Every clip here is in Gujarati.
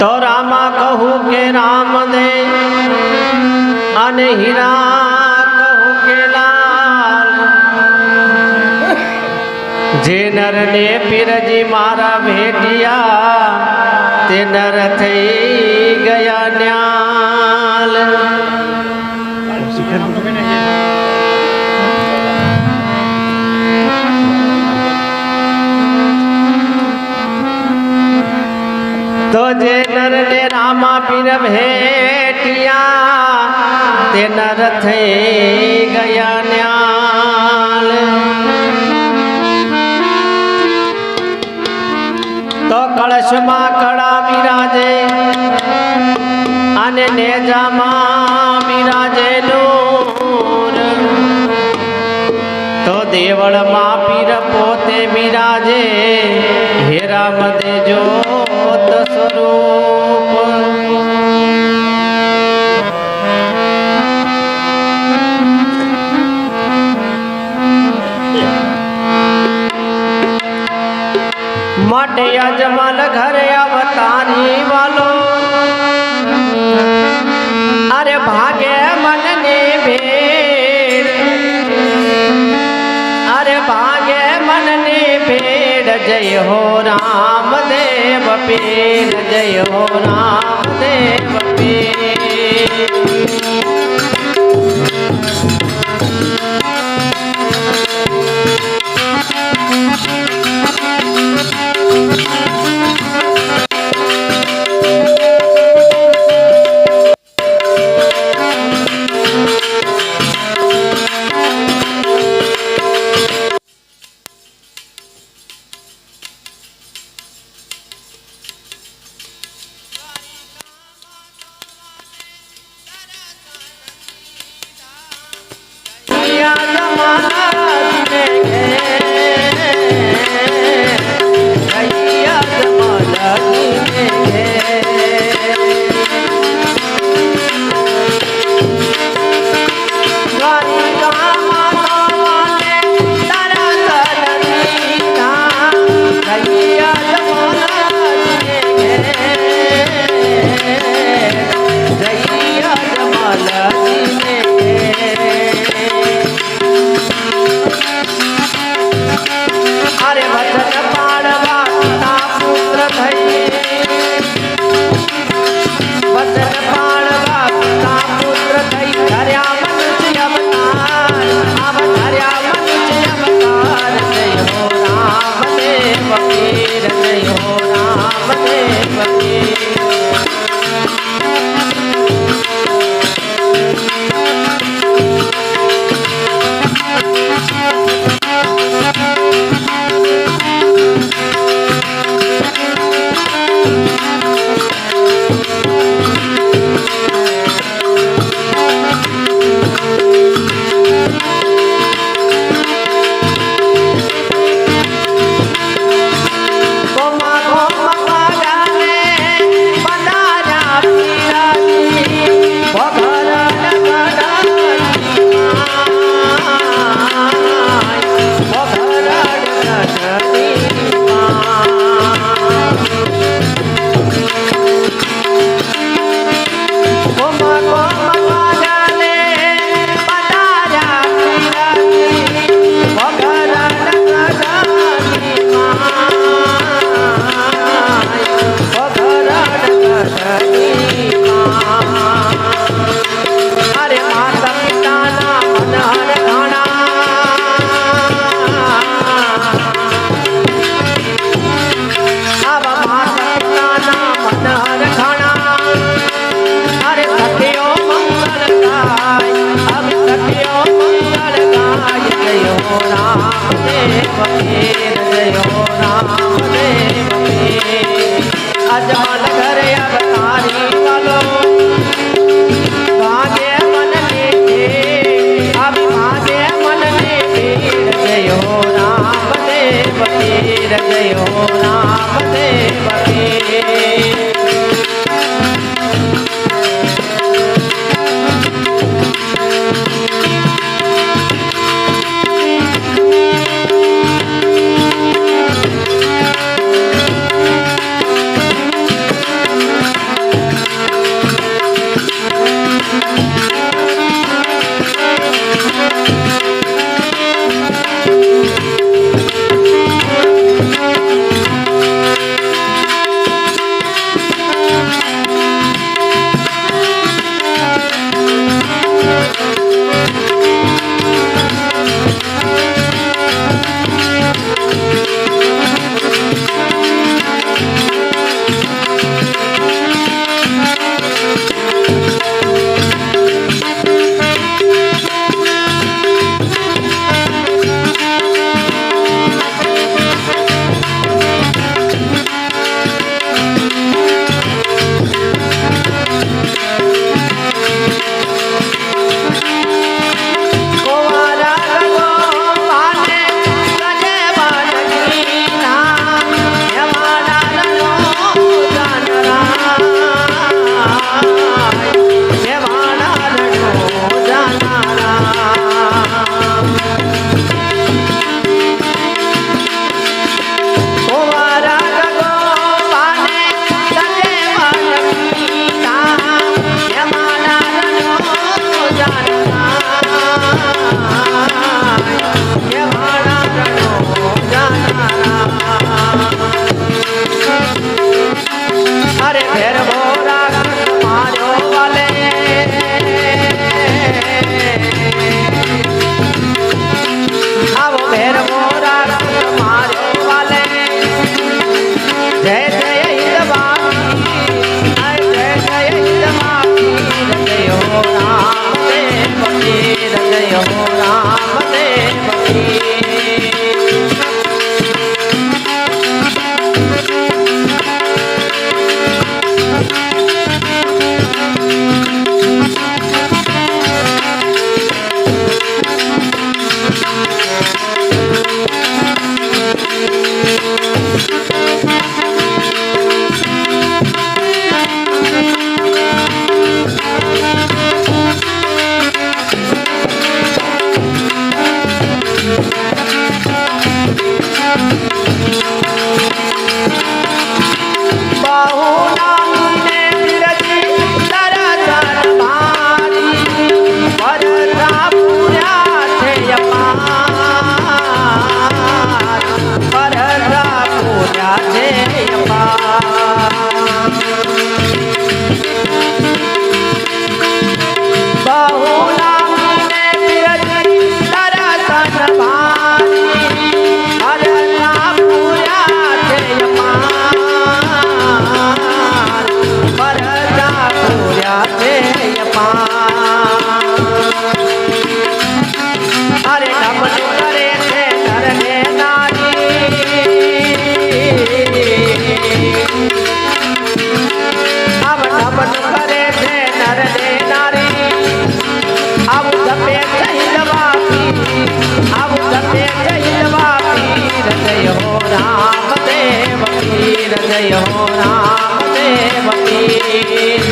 તો રામા કહું કે રામ દે અને હીરા કહું કે લાલ. જે નર ને પીરજી મારા ભેટિયા, તે નર થઈ રામા પીર ભેટિયા તેના રથે ગયા ન્યાલ. તો કળશમાં કળા બિરાજે, અને નેજામાં બિરાજે નૂર તો દેવળમાં પીર પોતે બિરાજે હેરામ દેજો સ્વરૂપ. માટે અજમલ ઘરે અવતારી વાલો. અરે ભાગે મનને ભેડ અરે ભાગે મનને ભેડ જય હો રામ દેવ પીર. જય હો રામ દેવ પીર. પીર જય હો あ。પીર જય હો રામ દેવ પીર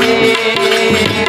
Hare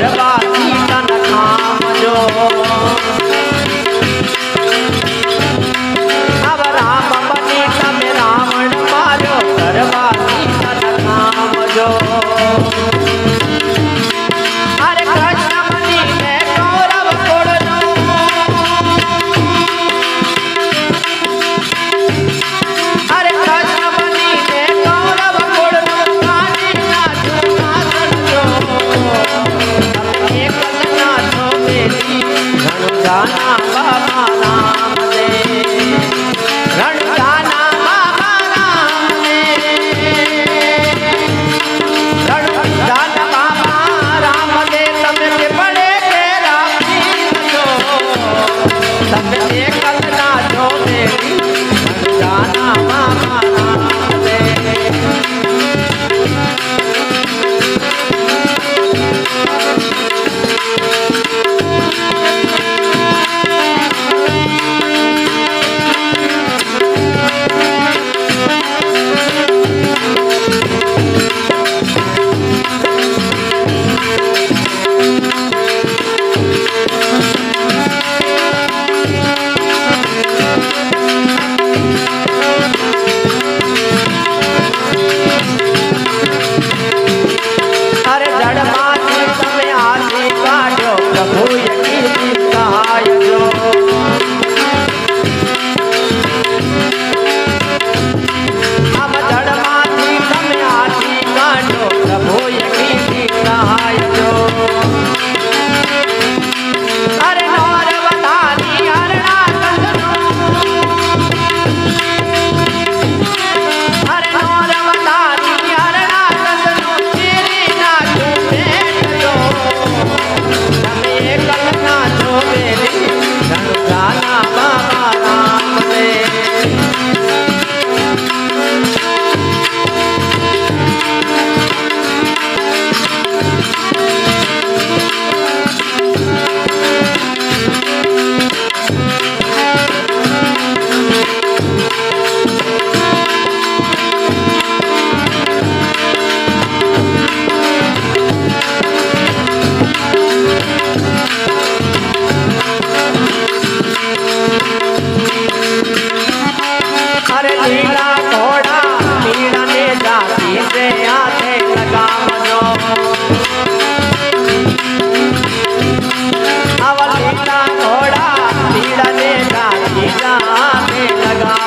માર્યો કરવાથી તન ખામજો રણુજાના બાબા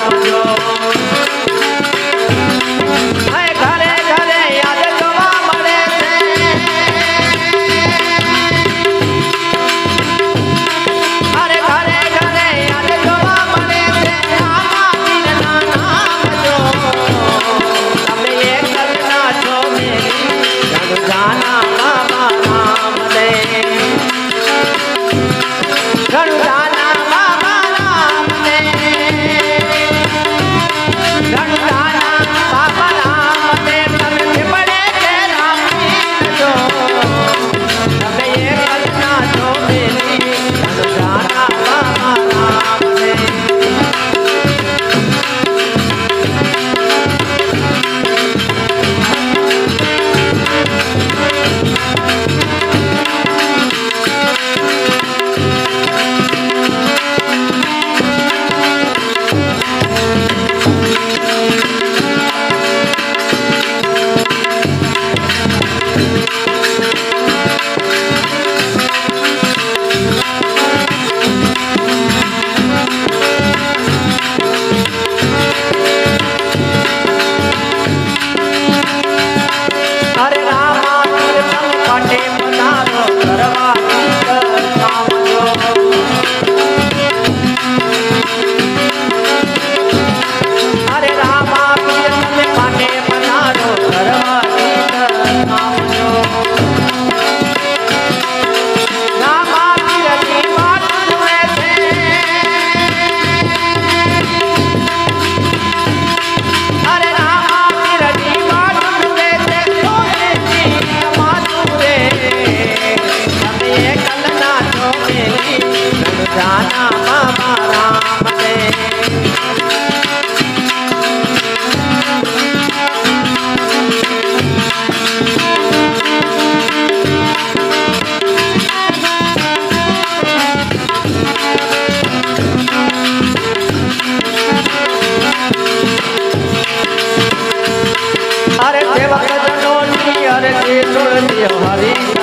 લગાવજો હે હરી